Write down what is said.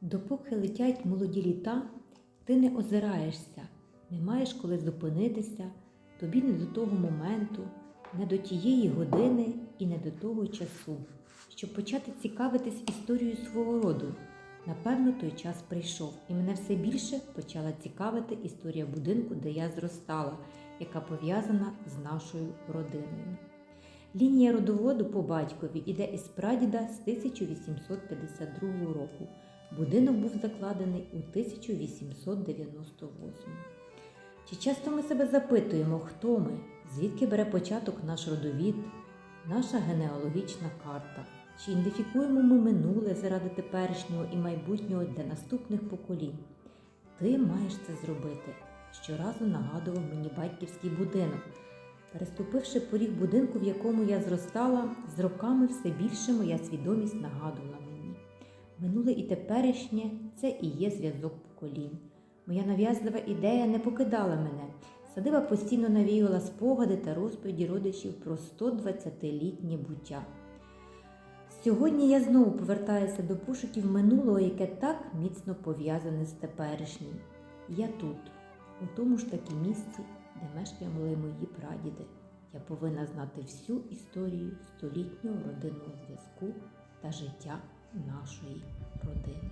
Допоки летять молоді літа, ти не озираєшся, не маєш коли зупинитися, тобі не до того моменту, не до тієї години і не до того часу, щоб почати цікавитись історією свого роду. Напевно, той час прийшов, і мене все більше почала цікавити історія будинку, де я зростала, яка пов'язана з нашою родиною. Лінія родоводу по батькові іде із прадіда з 1852 року. Будинок був закладений у 1898. Чи часто ми себе запитуємо, хто ми, звідки бере початок наш родовід, наша генеалогічна карта? Чи ідентифікуємо ми минуле заради теперішнього і майбутнього для наступних поколінь? Ти маєш це зробити. Щоразу нагадував мені батьківський будинок. Переступивши поріг будинку, в якому я зростала, з роками все більше моя свідомість нагадувала. Минуле і теперішнє це і є зв'язок поколінь. Моя нав'язлива ідея не покидала мене. Садиба постійно навіювала спогади та розповіді родичів про 120-літнє буття. Сьогодні я знову повертаюся до пошуків минулого, яке так міцно пов'язане з теперішнім. Я тут, у тому ж таки місці, де мешкали мої прадіди. Я повинна знати всю історію столітнього родинного зв'язку та життя нашої родини.